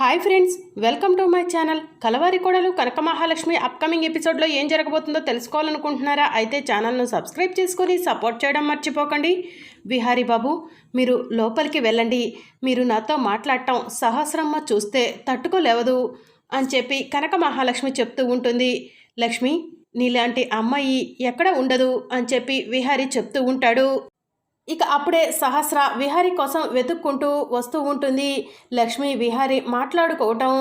Hi friends welcome to my channel Kalavari Kodalu Kanaka Mahalakshmi upcoming ఎపిసోడ్లో ఏం జరగబోతుందో తెలుసుకోవాలనుకుంటున్నారా? అయితే ఛానల్ను సబ్స్క్రైబ్ చేసుకొని సపోర్ట్ చేయడం మర్చిపోకండి. విహారీ బాబు మీరు లోపలికి వెళ్ళండి. మీరు నాతో మాట్లాడటం సహస్రమ్మ చూస్తే తట్టుకోలేవదు అని చెప్పి కనక మహాలక్ష్మి చెప్తూ ఉంటుంది. లక్ష్మి నీలాంటి అమ్మాయి ఎక్కడ ఉండదు అని చెప్పి విహారీ చెప్తూ ఉంటాడు. ఇక అప్పుడే సహస్ర విహారీ కోసం వెతుక్కుంటూ వస్తూ ఉంటుంది. లక్ష్మి విహారీ మాట్లాడుకోవటం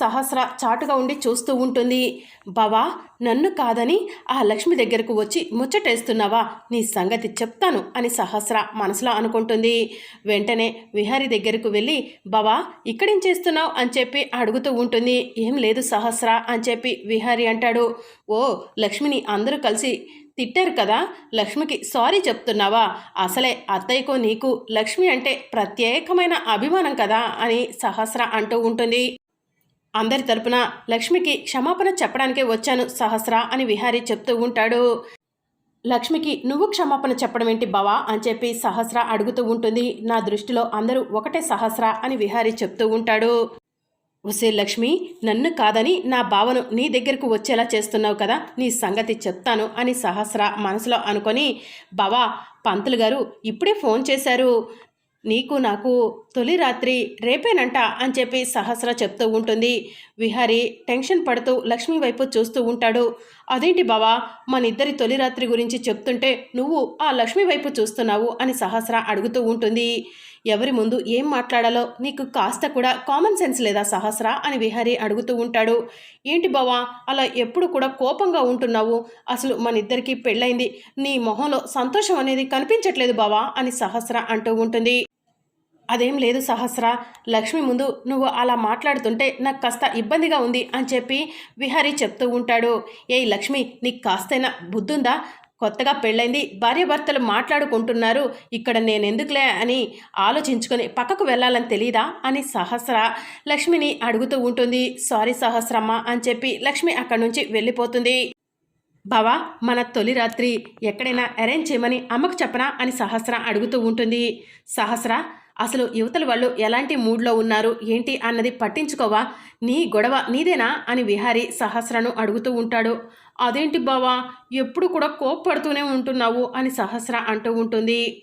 సహస్ర చాటుగా ఉండి చూస్తూ ఉంటుంది. బావా నన్ను కాదని ఆ లక్ష్మి దగ్గరకు వచ్చి ముచ్చటేస్తున్నావా? నీ సంగతి చెప్తాను అని సహస్ర మనసులో అనుకుంటుంది. వెంటనే విహారీ దగ్గరకు వెళ్ళి బావా ఇక్కడేం చేస్తున్నావు? అని చెప్పి అడుగుతూ ఉంటుంది. ఏం లేదు సహస్ర అని చెప్పి విహారీ అంటాడు. ఓ లక్ష్మిని అందరూ కలిసి తిట్టారు కదా? లక్ష్మికి సారీ చెప్తున్నావా? అసలే అత్తయ్యకు నీకు లక్ష్మి అంటే ప్రత్యేకమైన అభిమానం కదా? అని సహస్ర అంటూ ఉంటుంది. అందరి తరపున లక్ష్మికి క్షమాపణ చెప్పడానికే వచ్చాను సహస్ర అని విహారీ చెప్తూ ఉంటాడు. లక్ష్మికి నువ్వు క్షమాపణ చెప్పడం ఏంటి బావా? అని చెప్పి సహస్ర అడుగుతూ ఉంటుంది. నా దృష్టిలో అందరూ ఒకటే సహస్ర అని విహారీ చెప్తూ ఉంటాడు. ఒసే లక్ష్మి నన్ను కాదని నా బావను నీ దగ్గరకు వచ్చేలా చేస్తున్నావు కదా నీ సంగతి చెప్తాను అని సహస్ర మనసులో అనుకొని బావా పంతులు గారు ఇప్పుడే ఫోన్ చేశారు. నీకు నాకు తొలి రాత్రి రేపేనంట అని చెప్పి సహస్ర చెప్తూ ఉంటుంది. విహారీ టెన్షన్ పడుతూ లక్ష్మి వైపు చూస్తూ ఉంటాడు. అదేంటి బావా మన ఇద్దరి తొలి రాత్రి గురించి చెప్తుంటే నువ్వు ఆ లక్ష్మి వైపు చూస్తున్నావు అని సహస్ర అడుగుతూ ఉంటుంది. ఎవరి ముందు ఏం మాట్లాడాలో నీకు కాస్త కూడా కామన్ సెన్స్ లేదా సహస్ర అని విహారి అడుగుతూ ఉంటాడు. ఏంటి బావా అలా ఎప్పుడు కూడా కోపంగా ఉంటున్నావు? అసలు మన ఇద్దరికి పెళ్ళైంది. నీ మొహంలో సంతోషం అనేది కనిపించట్లేదు బావా అని సహస్ర అంటూ ఉంటుంది. అదేం లేదు సహస్ర. లక్ష్మి ముందు నువ్వు అలా మాట్లాడుతుంటే నాకు కాస్త ఇబ్బందిగా ఉంది అని చెప్పి విహారీ చెప్తూ ఉంటాడు. ఏ లక్ష్మి నీకు కాస్తైనా బుద్ధుందా? కొత్తగా పెళ్ళైంది భార్యాభర్తలు మాట్లాడుకుంటున్నారు ఇక్కడ నేనెందుకులే అని ఆలోచించుకొని పక్కకు వెళ్ళాలని తెలీదా? అని సహస్ర లక్ష్మిని అడుగుతూ ఉంటుంది. సారీ సహస్రమ్మ అని చెప్పి లక్ష్మి అక్కడి నుంచి వెళ్ళిపోతుంది. బావా మన తొలి రాత్రి ఎక్కడైనా అరేంజ్ చేయమని అమ్మకు చెప్పనా? అని సహస్ర అడుగుతూ ఉంటుంది. సహస్ర అసలు యువతల వాళ్ళు ఎలాంటి మూడ్లో ఉన్నారు? ఏంటి అన్నది పట్టించుకోవా? నీ గొడవ నీదేనా? అని విహారి సహస్రను అడుగుతూ ఉంటాడు. అదేంటి బావా? ఎప్పుడు కూడా కోప్పడుతూనే ఉంటున్నావు? అని సహస్ర అంటూ ఉంటుంది.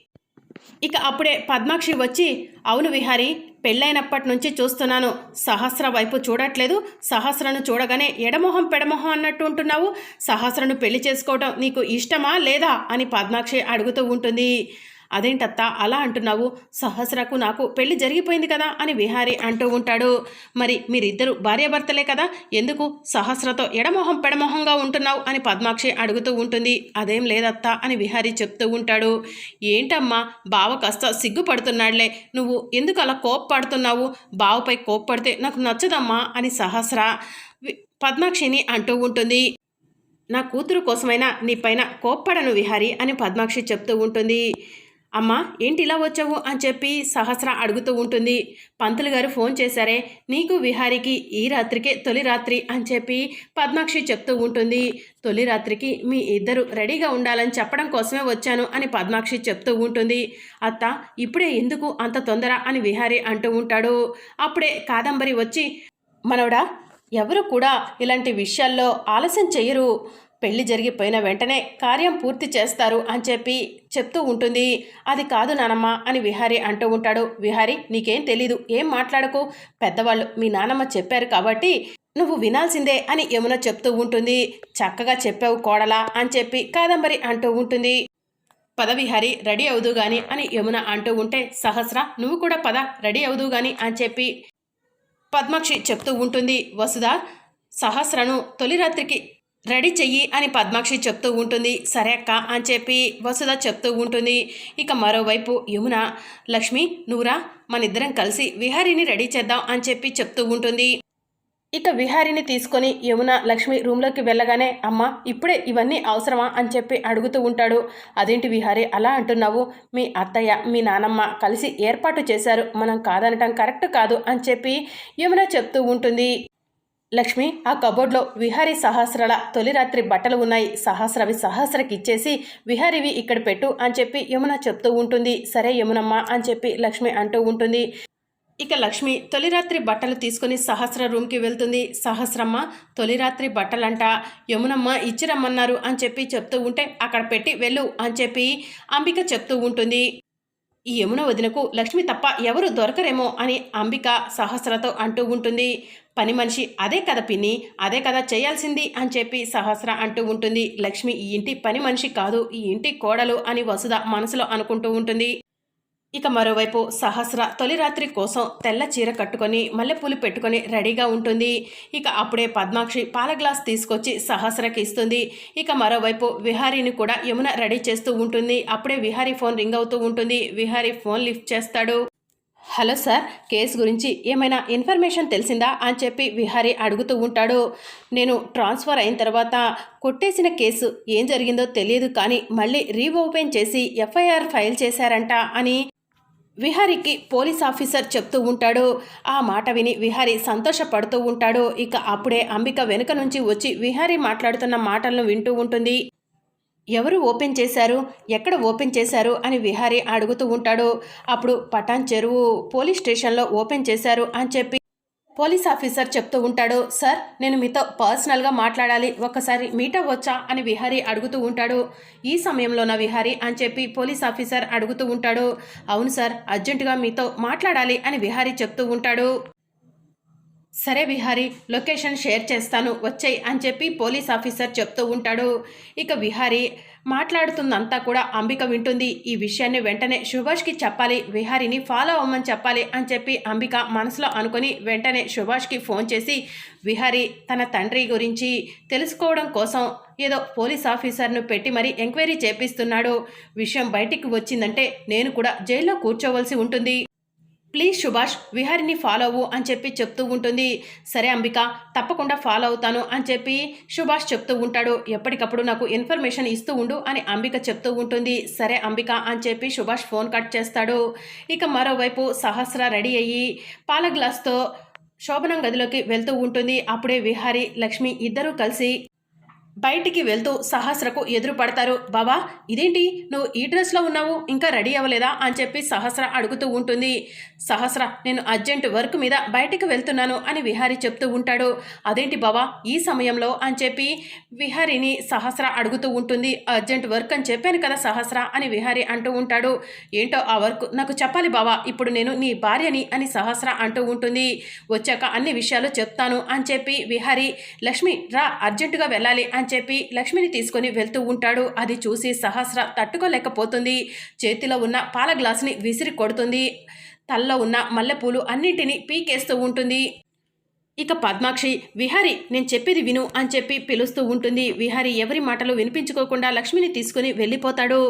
ఇక అప్పుడే పద్మాక్షి వచ్చి అవును విహారి పెళ్ళైనప్పటి నుంచి చూస్తున్నాను. సహస్ర వైపు చూడట్లేదు. సహస్రను చూడగానే ఎడమొహం పెడమొహం అన్నట్టు ఉంటున్నావు. సహస్రను పెళ్ళి చేసుకోవటం నీకు ఇష్టమా లేదా? అని పద్మాక్షి అడుగుతూ ఉంటుంది. అదేంటత్తా అలా అంటున్నావు? సహస్రకు నాకు పెళ్ళి జరిగిపోయింది కదా? అని విహారీ అంటూ ఉంటాడు. మరి మీరిద్దరు భార్యాభర్తలే కదా? ఎందుకు సహస్రతో ఎడమొహం పెడమొహంగా ఉంటున్నావు? అని పద్మాక్షి అడుగుతూ ఉంటుంది. అదేం లేదత్తా అని విహారీ చెప్తూ ఉంటాడు. ఏంటమ్మా బావ కాస్త సిగ్గుపడుతున్నాడులే. నువ్వు ఎందుకు అలా కోప్పడుతున్నావు? బావపై కోప్పడితే నాకు నచ్చదమ్మా అని సహస్ర పద్మాక్షిని అంటూ ఉంటుంది. నా కూతురు కోసమైనా నీ పైన కోప్పడను విహారి అని పద్మాక్షి చెప్తూ ఉంటుంది. అమ్మా ఏంటి ఇలా వచ్చావు అని చెప్పి సహస్ర అడుగుతూ ఉంటుంది. పంతులు గారు ఫోన్ చేశారే నీకు విహారికి ఈ రాత్రికే తొలి రాత్రి అని చెప్పి పద్మాక్షి చెప్తూ ఉంటుంది. తొలి రాత్రికి మీ ఇద్దరు రెడీగా ఉండాలని చెప్పడం కోసమే వచ్చాను అని పద్మాక్షి చెప్తూ ఉంటుంది. అత్త ఇప్పుడే ఎందుకు అంత తొందర అని విహారి అంటూ ఉంటాడు. అప్పుడే కాదంబరి వచ్చి మనవడా ఎవరు కూడా ఇలాంటి విషయాల్లో ఆలస్యం చేయరు పెళ్ళి జరిగిపోయిన వెంటనే కార్యం పూర్తి చేస్తారు అని చెప్పి చెప్తూ ఉంటుంది. అది కాదు నానమ్మ అని విహారీ అంటూ ఉంటాడు. విహారీ నీకేం తెలీదు ఏం మాట్లాడకు? పెద్దవాళ్ళు మీ నానమ్మ చెప్పారు కాబట్టి నువ్వు వినాల్సిందే అని యమున చెప్తూ ఉంటుంది. చక్కగా చెప్పావు కోడలా అని చెప్పి కాదంబరి అంటూ ఉంటుంది. పదవిహారి రెడీ అవుదు గాని అని యమున అంటూ ఉంటే సహస్ర నువ్వు కూడా పద రెడీ అవుదు గాని అని చెప్పి పద్మాక్షి చెప్తూ ఉంటుంది. వసుధ సహస్రను తొలి రాత్రికి రెడీ చెయ్యి అని పద్మాక్షి చెప్తూ ఉంటుంది. సరే అక్క అని చెప్పి వసుధ చెప్తూ ఉంటుంది. ఇక మరోవైపు యమున లక్ష్మి నువ్వురా మనిద్దరం కలిసి విహారిని రెడీ చేద్దాం అని చెప్పి చెప్తూ ఉంటుంది. ఇక విహారిని తీసుకొని యమున లక్ష్మి రూమ్లోకి వెళ్ళగానే అమ్మ ఇప్పుడే ఇవన్నీ అవసరమా అని చెప్పి అడుగుతూ ఉంటాడు. అదేంటి విహారి అలా అంటున్నావు? మీ అత్తయ్య మీ నానమ్మ కలిసి ఏర్పాటు చేశారు. మనం కాదనటం కరెక్ట్ కాదు అని చెప్పి యమున చెప్తూ ఉంటుంది. లక్ష్మి ఆ కబోర్డ్లో విహారీ సహస్రల తొలి రాత్రి బట్టలు ఉన్నాయి. సహస్రవి సహస్రకిచ్చేసి విహారీవి ఇక్కడ పెట్టు అని చెప్పి యమున చెప్తూ ఉంటుంది. సరే యమునమ్మ అని చెప్పి లక్ష్మి అంటూ ఉంటుంది. ఇక లక్ష్మి తొలి రాత్రి బట్టలు తీసుకుని సహస్ర రూమ్కి వెళ్తుంది. సహస్రమ్మ తొలి రాత్రి బట్టలంట. యమునమ్మ ఇచ్చిరమ్మన్నారు అని చెప్పి చెప్తూ ఉంటే అక్కడ పెట్టి వెళ్ళు అని చెప్పి అంబిక చెప్తూ ఉంటుంది. ఈ యమున వదినకు లక్ష్మి తప్ప ఎవరు దొరకరేమో అని అంబిక సహస్రతో అంటూ ఉంటుంది. పని మనిషి అదే కదా పిన్ని అదే కదా చేయాల్సింది అని చెప్పి సహస్ర అంటూ ఉంటుంది. లక్ష్మి ఈ ఇంటి పని మనిషి కాదు ఈ ఇంటి కోడలు అని వసుధ మనసులో అనుకుంటూ ఉంటుంది. ఇక మరోవైపు సహస్ర తొలి రాత్రి కోసం తెల్ల చీర కట్టుకొని మల్లెపూలు పెట్టుకొని రెడీగా ఉంటుంది. ఇక అప్పుడే పద్మాక్షి పాల గ్లాస్ తీసుకొచ్చి సహస్రకి ఇస్తుంది. ఇక మరోవైపు విహారీని కూడా యమున రెడీ చేస్తూ ఉంటుంది. అప్పుడే విహారీ ఫోన్ రింగ్ అవుతూ ఉంటుంది. విహారీ ఫోన్ లిఫ్ట్ చేస్తాడు. హలో సార్ కేసు గురించి ఏమైనా ఇన్ఫర్మేషన్ తెలిసిందా? అని చెప్పి విహారీ అడుగుతూ ఉంటాడు. నేను ట్రాన్స్ఫర్ అయిన తర్వాత కొట్టేసిన కేసు ఏం జరిగిందో తెలియదు కానీ మళ్ళీ రీఓపెన్ చేసి ఎఫ్ఐఆర్ ఫైల్ చేశారంట అని విహారీకి పోలీస్ ఆఫీసర్ చెప్తూ ఉంటాడు. ఆ మాట విని విహారీ సంతోషపడుతూ ఉంటాడు. ఇక అప్పుడే అంబిక వెనుక నుంచి వచ్చి విహారీ మాట్లాడుతున్న మాటలను వింటూ ఉంటుంది. ఎవరు ఓపెన్ చేశారు? ఎక్కడ ఓపెన్ చేశారు? అని విహారీ అడుగుతూ ఉంటాడు. అప్పుడు పటాన్ చెరువు పోలీస్ స్టేషన్లో ఓపెన్ చేశారు అని చెప్పి పోలీస్ ఆఫీసర్ చెప్తూ ఉంటాడు సార్ నేను మీతో పర్సనల్గా మాట్లాడాలి ఒక్కసారి మీట్ అవ్వచ్చా? అని విహారీ అడుగుతూ ఉంటాడు. ఈ సమయంలో నా విహారీ అని చెప్పి పోలీస్ ఆఫీసర్ అడుగుతూ ఉంటాడు. అవును సార్ అర్జెంటుగా మీతో మాట్లాడాలి అని విహారీ చెప్తూ ఉంటాడు. సరే విహారీ లొకేషన్ షేర్ చేస్తాను వచ్చాయి అని చెప్పి పోలీస్ ఆఫీసర్ చెప్తూ ఉంటాడు. ఇక విహారీ మాట్లాడుతుందంతా కూడా అంబిక వింటుంది. ఈ విషయాన్ని వెంటనే సుభాష్కి చెప్పాలి విహారీని ఫాలో అవ్వమని చెప్పాలి అని చెప్పి అంబిక మనసులో అనుకుని వెంటనే సుభాష్కి ఫోన్ చేసి విహారీ తన తండ్రి గురించి తెలుసుకోవడం కోసం ఏదో పోలీస్ ఆఫీసర్ను పెట్టి మరీ ఎంక్వైరీ చేపిస్తున్నాడు. విషయం బయటికి వచ్చిందంటే నేను కూడా జైల్లో కూర్చోవలసి ఉంటుంది. ప్లీజ్ సుభాష్ విహారిని ఫాలో అవ్వు అని చెప్పి చెప్తూ ఉంటుంది. సరే అంబిక తప్పకుండా ఫాలో అవుతాను అని చెప్పి సుభాష్ చెప్తూ ఉంటాడు. ఎప్పటికప్పుడు నాకు ఇన్ఫర్మేషన్ ఇస్తూ ఉండు అని అంబిక చెప్తూ ఉంటుంది. సరే అంబిక అని చెప్పి సుభాష్ ఫోన్ కట్ చేస్తాడు. ఇక మరోవైపు సహస్ర రెడీ అయ్యి పాల గ్లాస్తో శోభనం గదిలోకి వెళ్తూ ఉంటుంది. అప్పుడే విహారి లక్ష్మి ఇద్దరూ కలిసి బయటికి వెళ్తూ సహస్రకు ఎదురు పడతారు. బాబా ఇదేంటి? నువ్వు ఈ డ్రెస్లో ఉన్నావు? ఇంకా రెడీ అవ్వలేదా? అని చెప్పి సహస్ర అడుగుతూ ఉంటుంది. సహస్ర నేను అర్జెంట్ వర్క్ మీద బయటికి వెళ్తున్నాను అని విహారీ చెప్తూ ఉంటాడు. అదేంటి బాబా ఈ సమయంలో? అని చెప్పి విహారీని సహస్ర అడుగుతూ ఉంటుంది. అర్జెంట్ వర్క్ అని చెప్పాను కదా సహస్ర అని విహారీ అంటూ ఉంటాడు. ఏంటో ఆ వర్క్? నాకు చెప్పాలి బావా ఇప్పుడు నేను నీ భార్యని అని సహస్ర అంటూ ఉంటుంది. వచ్చాక అన్ని విషయాలు చెప్తాను అని చెప్పి విహారీ లక్ష్మి రా అర్జెంటుగా వెళ్ళాలి అని చెప్పి లక్ష్మిని తీసుకొని వెళ్తూ ఉంటాడు. అది చూసి సహస్ర తట్టుకోలేకపోతుంది. చేతిలో ఉన్న పాల గ్లాసుని విసిరి కొడుతుంది. తల్లో ఉన్న మల్లెపూలు అన్నింటినీ పీకేస్తూ ఉంటుంది. ఇక పద్మాక్షి విహారి నేను చెప్పేది విను అని చెప్పి పిలుస్తూ ఉంటుంది. విహారి ఎవరి మాటలు వినిపించుకోకుండా లక్ష్మిని తీసుకుని వెళ్ళిపోతాడు.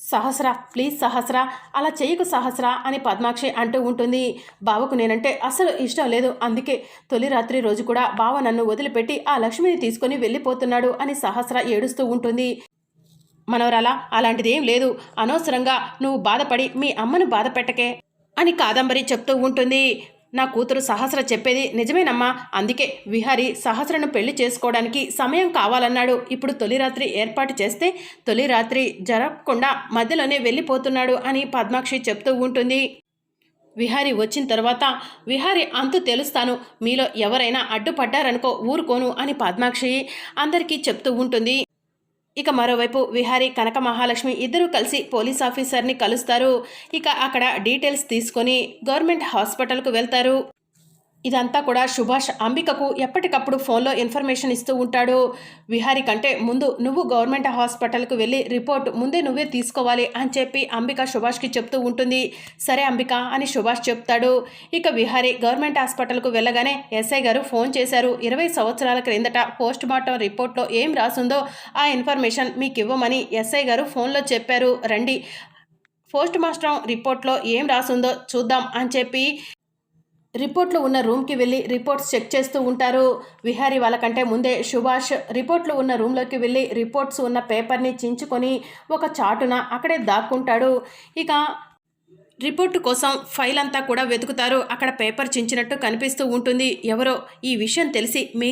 సహస్ర ప్లీజ్ సహస్ర అలా చేయకు సహస్ర అని పద్మాక్షి అంటూ ఉంటుంది. బావకు నేనంటే అసలు ఇష్టం లేదు. అందుకే తొలి రాత్రి రోజు కూడా బావ నన్ను వదిలిపెట్టి ఆ లక్ష్మిని తీసుకొని వెళ్ళిపోతున్నాడు అని సహస్ర ఏడుస్తూ ఉంటుంది. మనవరాలా అలాంటిది ఏం లేదు. అనవసరంగా నువ్వు బాధపడి మీ అమ్మను బాధపెట్టకే అని కాదంబరి చెప్తూ ఉంటుంది. నా కూతురు సహస్ర చెప్పేది నిజమేనమ్మా. అందుకే విహారి సహస్రను పెళ్ళి చేసుకోవడానికి సమయం కావాలన్నాడు. ఇప్పుడు తొలి రాత్రి ఏర్పాటు చేస్తే తొలి రాత్రి జరగకుండా మధ్యలోనే వెళ్ళిపోతున్నాడు అని పద్మాక్షి చెప్తూ ఉంటుంది. విహారి వచ్చిన తర్వాత విహారి అంతు తెలుస్తాను. మీలో ఎవరైనా అడ్డుపడ్డారనుకో ఊరుకోను అని పద్మాక్షి అందరికీ చెప్తూ ఉంటుంది. ఇక మరోవైపు విహారీ కనక మహాలక్ష్మి ఇద్దరూ కలిసి పోలీస్ ఆఫీసర్ని కలుస్తారు. ఇక అక్కడ డీటెయిల్స్ తీసుకొని గవర్నమెంట్ హాస్పిటల్కు వెళ్తారు. ఇదంతా కూడా సుభాష్ అంబికకు ఎప్పటికప్పుడు ఫోన్లో ఇన్ఫర్మేషన్ ఇస్తూ ఉంటాడు. విహారి కంటే ముందు నువ్వు గవర్నమెంట్ హాస్పిటల్కు వెళ్ళి రిపోర్ట్ ముందే నువ్వే తీసుకోవాలి అని చెప్పి అంబిక సుభాష్కి చెప్తూ ఉంటుంది. సరే అంబిక అని సుభాష్ చెప్తాడు. ఇక విహారీ గవర్నమెంట్ హాస్పిటల్కు వెళ్ళగానే ఎస్ఐ గారు ఫోన్ చేశారు. ఇరవై సంవత్సరాల క్రిందట పోస్ట్ మార్టం రిపోర్ట్లో ఏం రాసుందో ఆ ఇన్ఫర్మేషన్ మీకు ఇవ్వమని ఎస్ఐ గారు ఫోన్లో చెప్పారు. రండి పోస్ట్ మాస్టర్ రిపోర్ట్లో ఏం రాసుందో చూద్దాం అని చెప్పి రిపోర్ట్లు ఉన్న రూమ్కి వెళ్ళి రిపోర్ట్స్ చెక్ చేస్తూ ఉంటారు. విహారీ వాళ్ళకంటే ముందే సుభాష్ రిపోర్ట్లు ఉన్న రూమ్లోకి వెళ్ళి రిపోర్ట్స్ ఉన్న పేపర్ని చించుకొని ఒక చాటున అక్కడే దాక్కుంటాడు. ఇక రిపోర్టు కోసం ఫైల్ అంతా కూడా వెతుకుతారు. అక్కడ పేపర్ చించినట్టు కనిపిస్తూ ఉంటుంది. ఎవరో ఈ విషయం తెలిసి మీ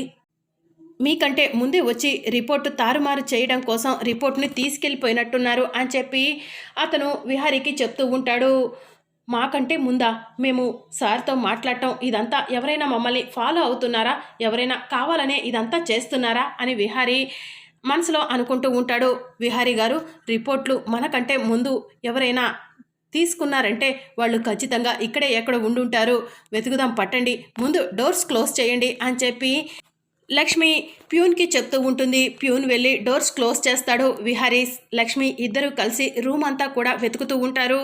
మీకంటే ముందే వచ్చి రిపోర్టు తారుమారు చేయడం కోసం రిపోర్ట్ని తీసుకెళ్ళిపోయినట్టున్నారు అని చెప్పి అతను విహారీకి చెప్తూ ఉంటాడు. మాకంటే ముందా? మేము సార్తో మాట్లాడటం ఇదంతా ఎవరైనా మమ్మల్ని ఫాలో అవుతున్నారా? ఎవరైనా కావాలనే ఇదంతా చేస్తున్నారా? అని విహారీ మనసులో అనుకుంటూ ఉంటాడు. విహారీ గారు రిపోర్ట్లు మనకంటే ముందు ఎవరైనా తీసుకున్నారంటే వాళ్ళు ఖచ్చితంగా ఇక్కడే ఎక్కడ ఉండుంటారు. వెతుకుదాం పట్టండి. ముందు డోర్స్ క్లోజ్ చేయండి అని చెప్పి లక్ష్మి ప్యూన్కి చెప్తూ ఉంటుంది. ప్యూన్ వెళ్ళి డోర్స్ క్లోజ్ చేస్తాడు. విహారీ లక్ష్మి ఇద్దరు కలిసి రూమ్ అంతా కూడా వెతుకుతూ ఉంటారు.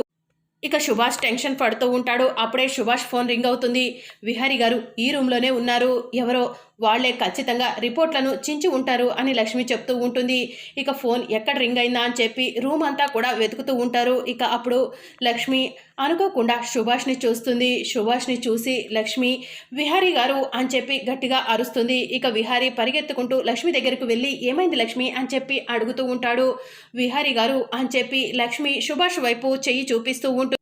ఇక సుభాష్ టెన్షన్ పడుతూ ఉంటాడు. అప్పుడే సుభాష్ ఫోన్ రింగ్ అవుతుంది. విహారీ గారు ఈ రూమ్లోనే ఉన్నారు. ఎవరో వాళ్ళే ఖచ్చితంగా రిపోర్ట్లను చించి ఉంటారు అని లక్ష్మి చెప్తూ ఉంటుంది. ఇక ఫోన్ ఎక్కడ రింగ్ అయిందా అని చెప్పి రూమ్ అంతా కూడా వెతుకుతూ ఉంటారు. ఇక అప్పుడు లక్ష్మి అనుకోకుండా సుభాష్ని చూస్తుంది. సుభాష్ని చూసి లక్ష్మి విహారీ గారు అని చెప్పి గట్టిగా అరుస్తుంది. ఇక విహారీ పరిగెత్తుకుంటూ లక్ష్మి దగ్గరకు వెళ్ళి ఏమైంది లక్ష్మి? అని చెప్పి అడుగుతూ ఉంటాడు విహారీ గారు అని చెప్పి లక్ష్మి సుభాష్ వైపు చెయ్యి చూపిస్తూ ఉంటుంది